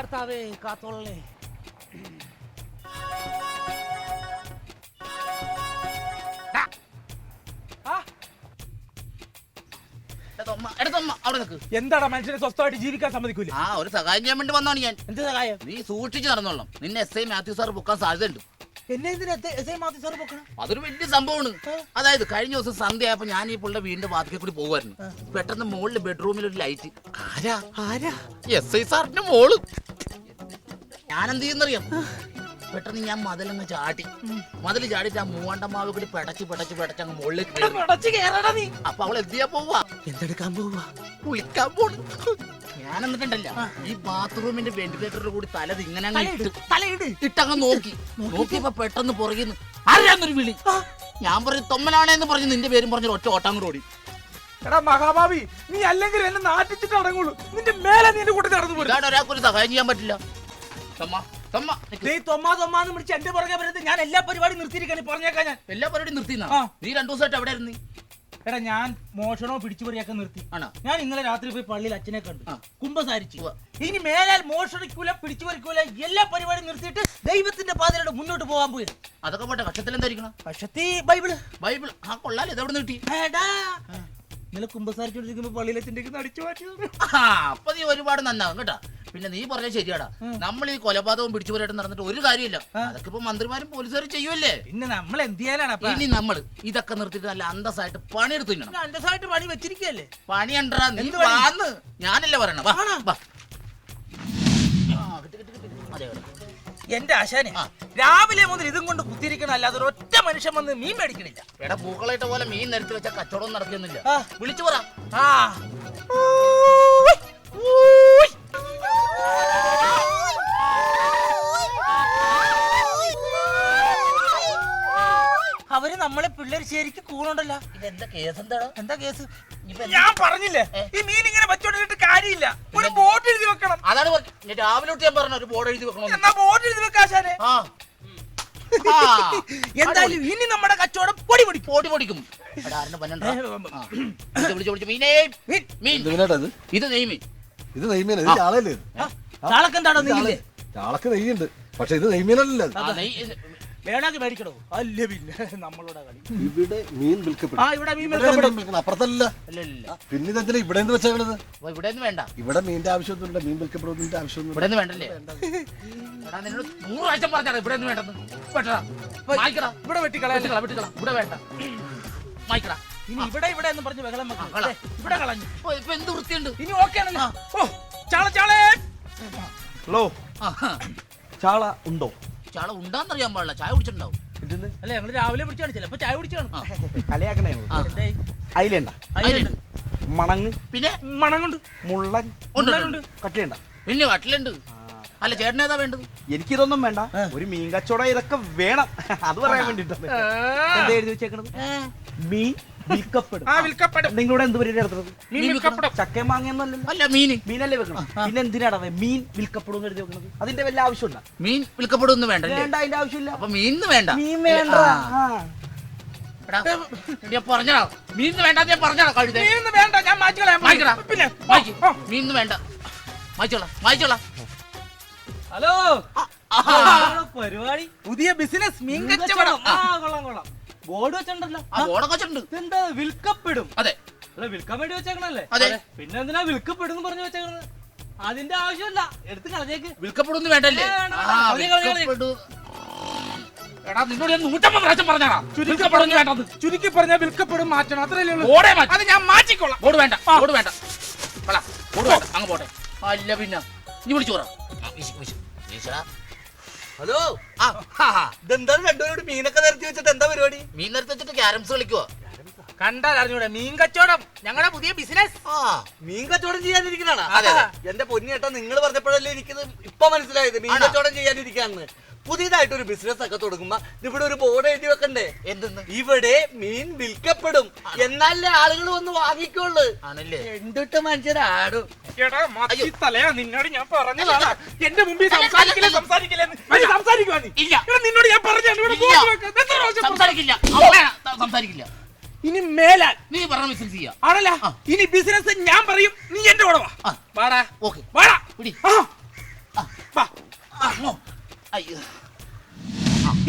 കർത്താവേ കാത്തോളേ എടുത്തമ്മ എടുത്തമ്മ അവിടെ നിൽക്ക് എന്താടാ മനുഷ്യനെ സ്വസ്ഥമായിട്ട് ജീവിക്കാൻ സമ്മതിക്കൂല? ആ ഒരു സഹായം ചെയ്യാൻ വേണ്ടി വന്നാണ് ഞാൻ. എന്ത് സഹായം? നീ സൂക്ഷിച്ച് നടന്നോളാം നിന്നെ എസ് ഐ മാത്യു സാർ പൊക്കാൻ സാധ്യതയുണ്ട്. അതൊരു വലിയ സംഭവമാണ്. അതായത് കഴിഞ്ഞ ദിവസം സന്ധ്യയായപ്പോ ഞാൻ ഈ പുള്ളിയുടെ വീടിന്റെ വാതിക്കൽ കൂടി പോകുമായിരുന്നു പെട്ടെന്ന് മുകളിൽ ബെഡ്റൂമിൽ ഒരു ലൈറ്റ് ആരാ? ആരാ? എസ് ഐ സാറിന്റെ മോൾ. ഞാൻ എന്ത് ചെയ്യുന്നറിയാം പെട്ടെന്ന് ഞാൻ മതിലങ്ങ് ചാടി. മതിൽ ചാടിട്ട് ആ മൂവാണ്ടമാവ് കൂടി പെടച്ച് പെടച്ച് പെടച്ച് അങ്ങ് മുകളിൽ കയറി. കേറടാ നീ. അപ്പൊ അവൾ എന്ത് ചെയ്യാൻ പോവാ? എന്തെടുക്കാൻ പോവാ? കുളിക്കാൻ പോണ്. ഞാൻ എന്നിട്ടുണ്ടല്ല ഈ ബാത്റൂമിന്റെ വെന്റിലേറ്ററിൽ കൂടി തല ഇങ്ങനെ അങ്ങ് തലയിട് ഇട്ട് തലയിട്. ഇട്ടങ്ങ് നോക്കി. നോക്കിയപ്പോ പെട്ടെന്ന് പുറകിന്ന് ആരാന്നൊരു വിളി. ഞാൻ പറഞ്ഞു തൊമ്മനാണേന്ന് പറഞ്ഞു നിന്റെ പേരും പറഞ്ഞു ഒറ്റ ഓട്ടാൻ കൂടെ ഓടി. എടാ മഹാഭാവി നീ അല്ലെങ്കിൽ എന്നെ നാട്ടിച്ചിട്ട് അടങ്ങുള്ളൂ. നിന്റെ മേലെ നിന്റെ കൂട്ടത്തിൽ നടന്നു ഇതാണ് ഒരാൾക്കൊരു സഹായം ചെയ്യാൻ പറ്റില്ല. നീ തൊമ്മാ തൊമ്മാന്ന് വിളിച്ച് എന്റെ പുറകെ വരുന്നത് ഞാൻ എല്ലാ പരിപാടി നിർത്തിയിരിക്കാണ് പറഞ്ഞേക്കാ ഞാൻ. എല്ലാ പരിപാടി നിർത്തിന്നാ? ആ. നീ രണ്ടു ദിവസമായിട്ട് എവിടെ ഇരുന്ന്. എടാ ഞാൻ മോഷണോ പിടിച്ചുപറിയൊക്കെ നിർത്തി. ആണോ? ഞാൻ ഇന്നലെ രാത്രി പോയി പള്ളിയിൽ അച്ഛനെ കണ്ടു. ആ. കുംഭസാരിച്ചു ഉവ്വ. ഇനി മേലാൽ മോഷണിക്കൂല പിടിച്ചുപറിക്കൂല എല്ലാ പരിപാടിയും നിർത്തിയിട്ട് ദൈവത്തിന്റെ പാതയിലൂടെ മുന്നോട്ട് പോകാൻ പോയി. അതൊക്കെ പോട്ടെ കക്ഷത്തിൽ എന്തായിരിക്കണം? പക്ഷത്തി ബൈബിൾ. ബൈബിൾ ആ കൊള്ളാലോ ഇതെവിടെ നിന്ന് കിട്ടി? എടാ ഇന്നലെ കുമ്പസാരിച്ചോണ്ടിരിക്കുമ്പോ പള്ളിയിലെ അടിച്ചു മാറ്റിയത് ആ അപ്പൊ നീ ഒരുപാട് നന്നാവും കേട്ടാ. പിന്നെ നീ പറഞ്ഞ ശരിയാടാ. നമ്മൾ ഈ കൊലപാതകവും പിടിച്ചുപോരായിട്ട് നടന്നിട്ട് ഒരു കാര്യമില്ല. അതൊക്കെ ഇപ്പൊ മന്ത്രിമാരും പോലീസുകാരും ചെയ്യുമല്ലേ പിന്നെ നമ്മൾ എന്ത് ചെയ്യാനാണ് അപ്പൊ? ഇനി നമ്മൾ ഇതൊക്കെ നിർത്തിയിട്ട് നല്ല അന്തസ്സായിട്ട് പണിയെടുത്ത് തിന്നണം അന്തസ്സായിട്ട് പണി വെച്ചിരിക്കല്ലേ പണിയണ്ടാ നീ എന്ത് പണി? വാന്ന് ഞാനല്ലേ പറയണം. വാ വാ. ആ, കിട്ടി, കിട്ടി, കിട്ടി. അതെ, അതെ. എന്റെ ആശാനെ രാവിലെ മുതൽ ഇതും കൊണ്ട് കുത്തിയിരിക്കണം അല്ലാതെ ഒരു ഒറ്റ മനുഷ്യൻ വന്ന് മീൻ മേടിക്കണില്ല. എടാ പൂക്കളായിട്ട് പോലെ മീൻ നിരത്തി വെച്ച കച്ചവടം നടക്കുന്നില്ല. വിളിച്ചു പറ. ആ. അവർ നമ്മളെ പിള്ളേർ ശരിക്കും കൂണുണ്ടല്ലോ. ഇതെന്താ കേസ് എന്താ? എന്താ കേസ് ഞാൻ പറഞ്ഞില്ലേ ഈ മീൻ ഇങ്ങനെ വെച്ചോണ്ടിട്ട് കാര്യമില്ല. ഒരു ബോട്ട് എഴുതി വെക്കണം. അതാണ്. ഞാൻ രാവിലെ തൊട്ട് ഞാൻ പറഞ്ഞ ഒരു ബോർഡ് എഴുതി വെക്കണം എന്നാ ബോർഡ് എഴുതി വെക്കാശാനെ ആ. ആ. എന്തായാലും ഇനി നമ്മുടെ കച്ചവടം പൊടി പൊടി. പൊടി പൊടിക്കും. എടാ, പന്നണ്ടാ? ആ. വിളിച്ച് വിളിച്ച് വിളിച്ച്. മീനേ മീൻ. മീൻ. എന്തിനാട്ടാ ഇത്? ഇത് നെയ്മീൻ. ഇത് നെയ്മീന ഇത് ചാളയല്ലേ ഇത്? ചാളക്കെന്താണോ നീല്ലേ ചാള- ചാളക്ക് നെയ്യുണ്ട്. പക്ഷെ ഇത് നെയ്മീനല്ലല്ലോ ഇത്. ആ, നെയ് വേണമെങ്കിൽ മേടിക്കണോ? അല്ല പിന്നെ നമ്മളോട് കളി. ഇവിടെ മീൻ വിൽക്കപ്പെടും. ആ ഇവിടെ മീൻ ഇവിടെ വിൽക്കപ്പെടും. മീൻ വിൽക്കണം. അപ്പുറത്തല്ല. ഇല്ല. ഇല്ല പിന്നെ ഇതെന്തിനാ ഇവിടെ എന്ത് വെച്ചേക്കണത് അപ്പൊ ഇവിടെ ഒന്നും വേണ്ട. ഇവിടെ മീനിന്റെ ആവശ്യമൊന്നുമില്ല. മീൻ വിൽക്കപ്പെടുന്നതിന്റെ ആവശ്യമൊന്നും ഇവിടെ ഒന്നും വേണ്ടല്ലേ? എടാ നിന്നോട് നൂറ് പ്രാവശ്യം പറഞ്ഞാ ഇവിടെ ഒന്നും വേണ്ടെന്ന്. വെട്ടടാ മായ്ക്കടാ. ഇവിടെ വെട്ടിക്കളയാ. വെട്ടിക്കള വെട്ടിക്കള. ഇവിടെ വേണ്ട. മായ്ക്കടാ. ഇനി ഇവിടെ ഇവിടെ എന്ന് പറഞ്ഞ് ബഹളം ആ, കള. ദേ, ഇവിടെ കളഞ്ഞു. ഇപ്പൊ ഇപ്പൊ എന്ത് വൃത്തിയുണ്ട്? ഇനി ഓക്കെ ആണല്ലോ ഓ ചാള ചാളേ. ഹലോ. ചാള ഉണ്ടോ? ചാള ഉണ്ടാന്നറിയാൻ പാടില്ല. ചായ കുടിച്ചിട്ടുണ്ടാവും. അല്ല ഞങ്ങൾ രാവിലെ പിടിച്ചാണ് ചിലപ്പോ ചായ കുടിച്ചാണ് കളിയാക്കണേ. അയിലേണ്ട. അതിലുണ്ട്. മണങ്ങ്. പിന്നെ? മണങ്ങുണ്ട്. കൊണ്ട് മുള്ളൻ. ഉണ്ട്, ഉണ്ട്. കട്ടിയുണ്ട പിന്നെ കട്ടിലുണ്ട്. അല്ല ചേട്ടൻ ഏതാ വേണ്ടത്? എനിക്കിതൊന്നും വേണ്ട. ഒരു മീൻ കച്ചവടം ഇതൊക്കെ വേണം. അത് പറയാൻ വേണ്ടിട്ടാണ് എന്താ എഴുതി വെച്ചേക്കണത്? മീൻ നിങ്ങളുടെ എന്ത് പരിപാടി നടത്തുന്നത്? മീൻ വിൽക്കപ്പെടും. ചക്കയും മാങ്ങയൊന്നുമല്ലല്ലോ അല്ല മീൻ. മീനല്ലേ വെക്കണം പിന്നെ എന്തിനാണ് മീൻ വിൽക്കപ്പെടും എന്ന് എഴുതി വെക്കണത്? അതിന്റെ വല്ല ആവശ്യമുണ്ടോ? മീൻ വേണ്ട അതിന്റെ ആവശ്യമില്ല. അപ്പൊ മീൻ വേണ്ട. മീൻ വേണ്ട. മീൻ വേണ്ട ഞാൻ പറഞ്ഞോ കഴുത. വേണ്ട ഞാൻ പിന്നെ മീൻ വേണ്ട. ഹലോ. പരിപാടി. പുതിയ ബിസിനസ് മീൻ കച്ചവടം. കൊള്ളാം കൊള്ളാം. ബോർഡ് വെച്ചിട്ടുണ്ടല്ലോ. ബോർഡൊക്കെ വെച്ചിട്ടുണ്ട്. എന്താ വിൽക്കപ്പെടും? അതെ. അല്ല വിൽക്കാൻ വേണ്ടി വെച്ചേക്കണല്ലേ? അതെ. പിന്നെ എന്തിനാ വിൽക്കപ്പെടും പറഞ്ഞു വെച്ചേക്കണത്? അതിന്റെ ആവശ്യമില്ല. എടുത്ത് കളഞ്ഞേക്ക്. വിൽക്കപ്പെടും വേണ്ടല്ലേ. വിൽക്കപ്പെടു- എടാ നിന്നോട് ഞാൻ നൂറ്റമ്പത് പ്രാവശ്യം പറഞ്ഞാടാ വിൽക്കപ്പെടുന്നു വേണ്ടത്. ചുരുക്കി പറഞ്ഞാൽ വിൽക്കപ്പെടും മാറ്റണം. അത്രയല്ലേ ഉള്ളൂ. അത് ഞാൻ മാറ്റിക്കോളാം. ബോർഡ് വേണ്ട ബോർഡ് വേണ്ട. ബോർഡ് വേണ്ട. അങ്ങ് പോട്ടെ. അല്ല പിന്നെ. നീ വിളിച്ചു പറ. ഹലോ? ആ. ഇതെന്താണ് രണ്ടുപേരോട് മീനൊക്കെ നിരത്തി വെച്ചിട്ട് എന്താ പരിപാടി? മീൻ നിരത്തി വെച്ചിട്ട് ക്യാരംസ് കളിക്കുവോ? കണ്ടാൽ അറിഞ്ഞൂടെ മീൻ കച്ചവടം. ഞങ്ങളുടെ പുതിയ ബിസിനസ് ആ. മീൻ കച്ചവടം ചെയ്യാതിരിക്കുന്നതാണ് അതെ. എന്റെ പൊന്നിയേട്ടാ നിങ്ങൾ പറഞ്ഞപ്പോഴല്ലേ എനിക്കിത് ഇപ്പൊ മനസ്സിലായത്. മീൻ? കച്ചവടം ചെയ്യാനിരിക്കാന്ന്. പുതിയതായിട്ട് ഒരു ബിസിനസ് ഒക്കെ തുടങ്ങുമ്പോ ഇവിടെ ഒരു ബോർഡ് എഴുതി വെക്കണ്ടേ? എന്തെന്ന്? ഇവിടെ മീൻ വിൽക്കപ്പെടും. എന്നാലേ ആളുകൾ വന്ന് വാങ്ങിക്കുള്ളൂ? ആണല്ലേ? എന്തിട്ട് മനുഷ്യരാടും എടാ മത്തി തലയാ നിന്നോട് ഞാൻ പറഞ്ഞതാണ് എന്റെ മുമ്പിൽ സംസാരിക്കില്ല അല്ല, സംസാരിക്കില്ല? സംസാരിക്കുവാ നീ ഇല്ല. എടാ, നിന്നോട് ഞാൻ പറഞ്ഞു ഇവിടെ ബോർഡ് വെക്ക്. എത്ര പ്രാവശ്യം സംസാരിക്കില്ല. സംസാരിക്കില്ല. ഇനി മേലാൽ. നീ പറഞ്ഞ ബിസിനസ് ചെയ്യാ. ആണല്ല? ഇനി ബിസിനസ് ഞാൻ പറയും. നീ എന്റെ കൂടെ വാ. വാടാ. ഓക്കെ. വാടാ. പിടി. ആ. വാ. അയ്യോ.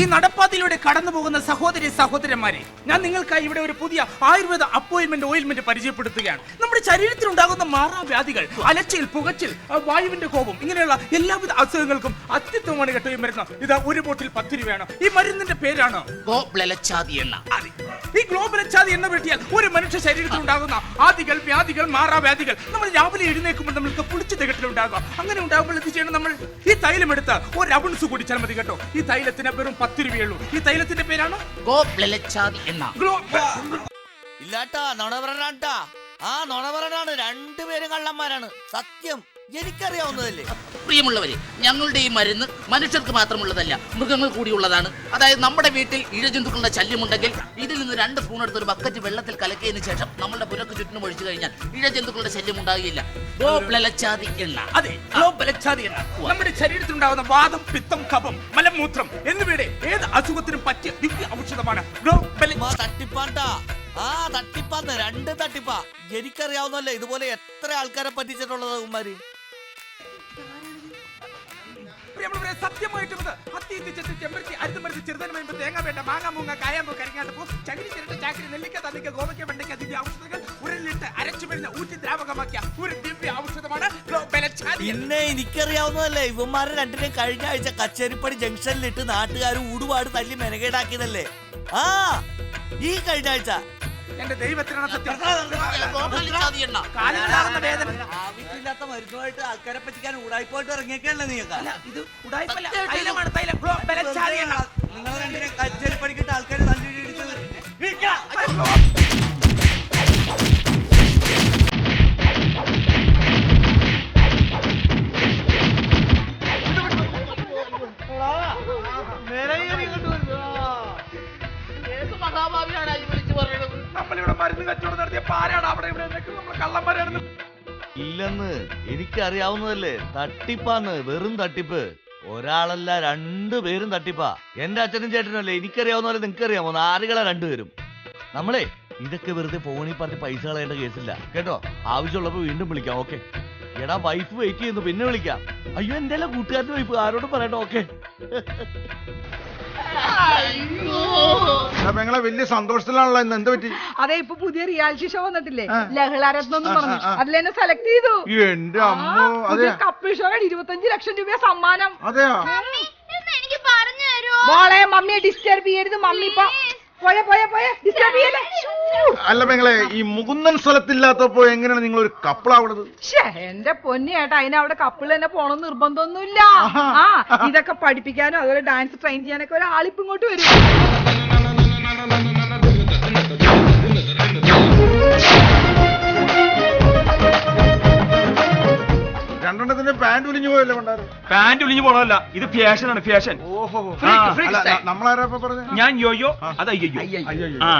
ഈ നടപ്പാതയിലൂടെ കടന്നു പോകുന്ന സഹോദരി സഹോദരന്മാരെ ഞാൻ നിങ്ങൾക്കായി ഇവിടെ ഒരു പുതിയ ആയുർവേദ അപ്പോയിന്റ്മെന്റ് ഓയിൽമെന്റ് പരിചയപ്പെടുത്തുകയാണ്. നമ്മുടെ ശരീരത്തിൽ ഉണ്ടാകുന്ന മാറാവ്യാധികൾ അലച്ചിൽ പുകച്ചിൽ വായുവിന്റെ കോപം ഇങ്ങനെയുള്ള എല്ലാവിധ അസുഖങ്ങൾക്കും അത്യുത്തമമാണ് കേട്ടോ ഈ മരുന്ന്. ഇത് ഒരു ബോട്ടിൽ പത്ത് രൂപയാണ്. ഈ മരുന്നിന്റെ പേരാണ്. ഈ ഗ്ലോബൽ അച്ചാതി എണ്ണ വെട്ടിയാൽ ഒരു മനുഷ്യ ശരീരത്തിൽ ഉണ്ടാകുന്ന ആദികൾ വ്യാധികൾ മാറാവ്യാധികൾ നമ്മൾ രാവിലെ എഴുന്നേൽക്കുമ്പോൾ നമ്മൾക്ക് പുളിച്ചു തികട്ടിലുണ്ടാകുക അങ്ങനെ ഉണ്ടാകുമ്പോൾ എന്ത് ചെയ്യണം നമ്മൾ? ഈ തൈലം എടുത്ത് ഒരു അബുൺസ് കുടിച്ചാൽ മതി കേട്ടോ. ഈ തൈലത്തിന് വെറും പത്ത് രൂപയുള്ളൂ ഈ തൈലത്തിന്റെ പേരാണ്? ഗോപ്ലച്ചാതി ഗ്ലോ ഇല്ലാട്ടാ നുണ ആ നുണ പറയണാണ് രണ്ടുപേരും കള്ളന്മാരാണ്. സത്യം. എനിക്കറിയാവുന്നതല്ലേ? പ്രിയമുള്ളവരെ ഞങ്ങളുടെ ഈ മരുന്ന് മനുഷ്യർക്ക് മാത്രമുള്ളതല്ല മൃഗങ്ങൾ കൂടിയുള്ളതാണ്. അതായത് നമ്മുടെ വീട്ടിൽ ഇഴജന്തുക്കളുടെ ശല്യമുണ്ടെങ്കിൽ ഇതിൽ നിന്ന് രണ്ട് സ്പൂൺ എടുത്ത് ഒരു ബക്കറ്റ് വെള്ളത്തിൽ കലക്കിയതിന് ശേഷം നമ്മളുടെ പുരക്ക് ചുറ്റിനും ഒഴിച്ചു കഴിഞ്ഞാൽ ഇഴജന്തുക്കളുടെ ശല്യം ഉണ്ടാകുകയില്ല ഗോപ്ലച്ചാതി എണ്ണ. അതെ എണ്ണ. നമ്മുടെ ശരീരത്തിൽ ഉണ്ടാകുന്ന വാദം പിത്തം കഫം മലമൂത്രം എന്നിവയുടെ ഏത് അസുഖത്തിനും പറ്റിയ ദിവ്യ ഔഷധമാണ് ആ തട്ടിപ്പാന്ന് രണ്ട് തട്ടിപ്പാ. എനിക്കറിയാവുന്നല്ലേ ഇതുപോലെ എത്ര ആൾക്കാരെ പറ്റിച്ചിട്ടുള്ളത് ഉമ്മാര്? പ്രിയമുള്ളവരെ സത്യമായിട്ടും ഇത് അത്തി ഇത്തി ചെത്തി ചെമ്പരത്തി അരുതുമരുത്തി ചെറുതന വേണ്ട തേങ്ങ വേണ്ട മാങ്ങ മൂങ്ങ കായാമ്പോ കരിങ്ങാട്ട് പൂ ചകിരി ചിരട്ട ചാക്കരി നെല്ലിക്ക തന്നിക്ക ഗോവയ്ക്ക വെണ്ടയ്ക്ക ദിവ്യ ഔഷധങ്ങൾ ഉരലിട്ട് അരച്ചു വരുന്ന ഊറ്റി ദ്രാവകമാക്കിയ ഒരു ദിവ്യ ഔഷധമാണ് പിന്നെ എനിക്കറിയാവുന്നതല്ലേ ഇവന്മാരെ രണ്ടിനെയും കഴിഞ്ഞ ആഴ്ച കച്ചേരിപ്പടി ജംഗ്ഷനിലിട്ട് നാട്ടുകാർ ഊടുപാട് തല്ലി മെനകേടാക്കിയതല്ലേ? ആ ഈ കഴിഞ്ഞ ആഴ്ച എന്റെ ദൈവത്തിനാണ് സത്യം. കാലിലാകുന്ന വേദന. ആവശ്യമില്ലാത്ത മരുന്നുമായിട്ട് ആൾക്കാരെ പറ്റിക്കാൻ ഉടായ്പായിട്ട് ഇറങ്ങിയൊക്കെയല്ലേ നീ ഇത് ഉടായ്പല്ല. മരുന്ന് കച്ചവടം നടത്തിയ പാരാണ് അവിടെ ഇവിടെ നമ്മൾ കള്ളന്മാരാണെന്ന് ഇല്ലെന്ന് എനിക്കറിയാവുന്നതല്ലേ. തട്ടിപ്പാന്ന് വെറും തട്ടിപ്പ്. ഒരാളല്ല രണ്ടുപേരും തട്ടിപ്പാ. എന്റെ അച്ഛനും ചേട്ടനല്ലേ എനിക്കറിയാവുന്ന പോലെ നിങ്ങക്ക് അറിയാമോ നാലുകളെ രണ്ടുപേരും. നമ്മളെ ഇതൊക്കെ വെറുതെ ഫോണിൽ പറഞ്ഞ് പൈസ കളയേണ്ട കേസില്ല. കേട്ടോ? ആവശ്യമുള്ളപ്പോ വീണ്ടും വിളിക്കാം ഓക്കെ. എടാ വൈഫ് വെയിറ്റ് ചെയ്യുന്നു പിന്നെ വിളിക്കാം. അയ്യോ എന്റെ അല്ല കൂട്ടുകാരന്റെ വൈഫ് ആരോടും പറയട്ടോ ഓക്കെ. പെങ്ങളെ വലിയ സന്തോഷത്തിലാണല്ലോ ഇന്ന്. എന്ത് പറ്റി? അതെ ഇപ്പൊ പുതിയ റിയാലിറ്റി ഷോ വന്നിട്ടില്ലേ? ലഹളാരത്നം എന്ന് പറഞ്ഞു. അതിൽ എന്നെ സെലക്ട് ചെയ്തു. എന്റെ അമ്മോ അതെ കപ്പിൾ ഷോ ഇരുപത്തഞ്ച് ലക്ഷം രൂപ സമ്മാനം. അതെയോ? എനിക്ക് പറഞ്ഞു തരുമോ മോളെ മമ്മിയെ ഡിസ്റ്റർബ് ചെയ്യരുത്. മമ്മി ഇപ്പൊ പോയ പോയ പോയ. ഡിസ്റ്റർബ് ചെയ്യല്ലേ അല്ല? പെങ്ങളെ ഈ മുകുന്ദൻ സ്ഥലത്തില്ലാത്തപ്പോ എങ്ങനെയാണ് നിങ്ങൾ ഒരു കപ്പിളാവണത്? ശ്ശേ, എന്റെ പൊന്നി ഏട്ടാ അതിന് അവിടെ കപ്പിൾ തന്നെ പോണം നിർബന്ധമൊന്നുമില്ല. ആ ഇതൊക്കെ പഠിപ്പിക്കാനും അതുപോലെ ഡാൻസ് ട്രെയിൻ ചെയ്യാനൊക്കെ ഒരാളിപ്പ് ഇങ്ങോട്ട് വരും. പാന്റ് ഒലിഞ്ഞു പോയല്ലേ പാന്റ് ഒളിഞ്ഞു പോണല്ല ഇത് ഫാഷൻ ആണ് ഫാഷൻ ഓഹോ Freak, ആ, freak style. നമ്മളാരാ ഇപ്പൊ പറഞ്ഞത് ഞാൻ യോയോ അത് അയ്യോ അയ്യോ ആ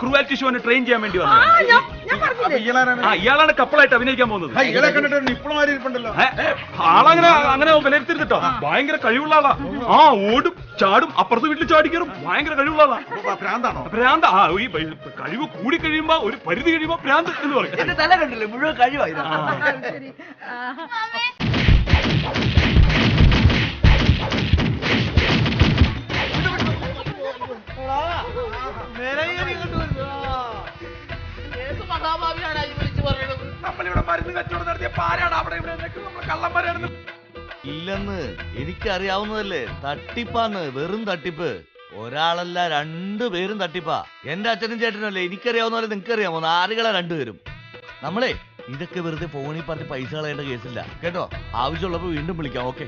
ക്രൂവാലിറ്റി ഷോന് ട്രെയിൻ ചെയ്യാൻ വേണ്ടി ആ വന്നത് ഞാൻ ഞാൻ അപ്പൊ പറഞ്ഞില്ലേ ഇയാളാരാണ്? ആ ഇയാളാണ് കപ്പിളായിട്ട് അഭിനയിക്കാൻ പോകുന്നത്. ഇയാളെ കണ്ടിട്ട് നിപ്പിളമാരി ഇരിപ്പുണ്ടല്ലോ. ഏ, ഏ, ആളങ്ങനെ അങ്ങനെ വിലയിരുത്തരുതട്ടോ ഭയങ്കര കഴിവുള്ള ആളാ. ആ ഓടും ചാടും അപ്പുറത്ത് വീട്ടിൽ ചാടിക്കാറും ഭയങ്കര കഴിവുള്ള ആളാ. അപ്പൊ ഭ്രാന്താണോ ഭ്രാന്ത് ആ ഈ ബ- കഴിവ് കൂടി കഴിയുമ്പോ ഒരു പരിധി കഴിയുമ്പോ ഭ്രാന്ത് എന്ന് പറയും. തല കണ്ടില്ലേ? മുഴുവൻ കഴിവായിരുന്നു ആ. ശരി. ആ, നമ്മളിവിടെ മരുന്ന് കച്ചവടം നടത്തിയ പാരാണ്. അവിടെ നമ്മൾ കള്ളന്മാരാണെന്ന് ഇല്ലെന്ന് എനിക്കറിയാവുന്നതല്ലേ. തട്ടിപ്പാന്ന് വെറും തട്ടിപ്പ്. ഒരാളല്ല രണ്ടുപേരും തട്ടിപ്പാ. എന്റെ അച്ഛനും ചേട്ടനല്ലേ എനിക്കറിയാവുന്ന പോലെ നിങ്ങൾക്ക് അറിയാമോ നാലുകളെ രണ്ടുപേരും? നമ്മളെ ഇതൊക്കെ വെറുതെ ഫോണിൽ പറഞ്ഞ് പൈസ കളയേണ്ട കേസില്ല. കേട്ടോ? ആവശ്യമുള്ളപ്പോ വീണ്ടും വിളിക്കാം. ഓക്കെ.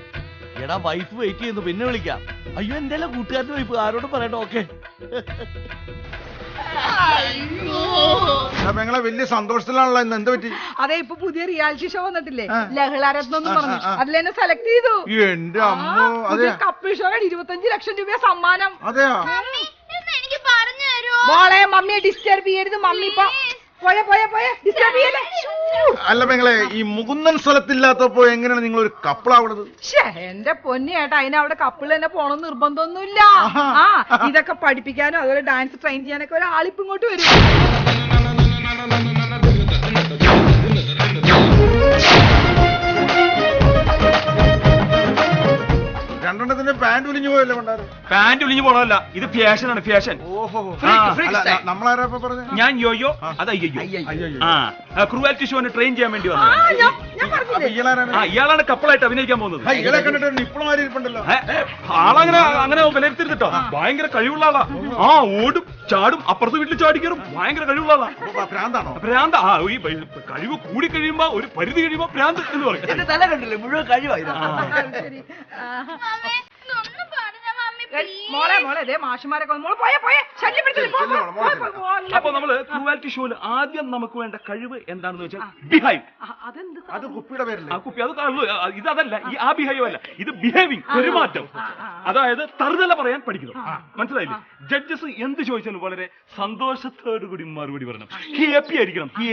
എടാ വൈഫ് വെയിറ്റ് ചെയ്യുന്നു. പിന്നെ വിളിക്കാം. അയ്യോ എന്റെ കൂട്ടുകാരന്റെ വൈഫ് ആരോടും പറയട്ടോ ഓക്കെ. പെങ്ങളെ വലിയ സന്തോഷത്തിലാണല്ലോ ഇന്ന്. എന്ത് പറ്റി? അതെ ഇപ്പൊ പുതിയ റിയാലിറ്റി ഷോ വന്നിട്ടില്ലേ? ലഹളാരത്നം എന്ന് പറഞ്ഞു. അതിൽ എന്നെ സെലക്ട് ചെയ്തു. എന്റെ അമ്മോ അതെ. കപ്പിൾ ഷോ ഇരുപത്തഞ്ച് ലക്ഷം രൂപ സമ്മാനം. അതെയോ? എനിക്ക് പറഞ്ഞു തരുമോ മോളെ മമ്മിയെ ഡിസ്റ്റർബ് ചെയ്യരുത് മമ്മി ഇപ്പൊ പോയ പോയ പോയ. ഡിസ്റ്റർബ് ചെയ്യല്ലേ? അല്ല പെങ്ങളെ ഈ മുകുന്ദൻ സ്ഥലത്തില്ലാത്തപ്പോ എങ്ങനെയാണ് നിങ്ങൾ ഒരു കപ്പിളാവണത് എന്റെ പൊന്നി ഏട്ടാ അതിന് അവിടെ കപ്പിൾ തന്നെ പോണം നിർബന്ധമൊന്നുമില്ല. ആ ഇതൊക്കെ പഠിപ്പിക്കാനും അതുപോലെ ഡാൻസ് ട്രെയിൻ ചെയ്യാനൊക്കെ ഒരാളിപ്പ് ഇങ്ങോട്ട് വരും. ഒളിഞ്ഞു പോയല്ലേ പാന്റ് ഒളിഞ്ഞു പോണല്ല ഇത് ഫാഷനാണ് ഫാഷൻ ഓഹോ ഫാഷൻ നമ്മളാരാ ഇപ്പൊ ഞാൻ യോയോ അത് അയ്യോ ആ ക്രൂവാലിറ്റി ഷോന് ട്രെയിൻ ചെയ്യാൻ വേണ്ടി വന്നു ഇയാളാണ് കപ്പിളായിട്ട് അഭിനയിക്കാൻ പോകുന്നത്. ഇയാളെ കണ്ടിട്ട് നിപ്പിളുമാരി ഇരിപ്പുണ്ടല്ലോ. ആളങ്ങനെ അങ്ങനെ വിലയിരുത്തിട്ടോ ഭയങ്കര കഴിവുള്ള ആളാ. ആ ഓടും ചാടും അപ്പുറത്ത് വീട്ടിൽ ചാടിക്കറും ഭയങ്കര കഴിവുള്ള ആളാ. ഭ്രാന്താണോ ഭ്രാന്ത് ആ ഈ കഴിവ് കൂടി കഴിയുമ്പോ ഒരു പരിധി കഴിയുമ്പോ ഭ്രാന്ത് എന്ന് പറയും. തല കണ്ടില്ലേ? മുഴുവൻ കഴിവായിരുന്നു ആ, ശരി ആ. മമ്മി ഇതൊന്നും പറഞ്ഞ മമ്മി ഏ, മോളെ മോളെ മാഷുമാരൊക്കെ. മോൾ പോയേ പോയേ ശല്യപ്പെടുത്തില്ല. അപ്പൊ നമ്മൾ ക്രൂവാലിറ്റി ഷോയിൽ ആദ്യം നമുക്ക് വേണ്ട കഴിവ് എന്താണെന്ന് വെച്ചാൽ ബിഹൈവ് അത് കുപ്പിയുടെ പേരില്ലേ ആ കുപ്പി അത് ഇതല്ല ഈ ആ ബിഹൈവ് അല്ല. ഇത് ബിഹേവിങ് പെരുമാറ്റം. അതായത് തറുതല പറയാൻ പഠിക്കണം മനസ്സിലായില്ലേ? ജഡ്ജസ് എന്ത് ചോദിച്ചാലും വളരെ സന്തോഷത്തോടു കൂടി മറുപടി പറയണം ഹാപ്പി ആയിരിക്കണം. ഹാപ്പി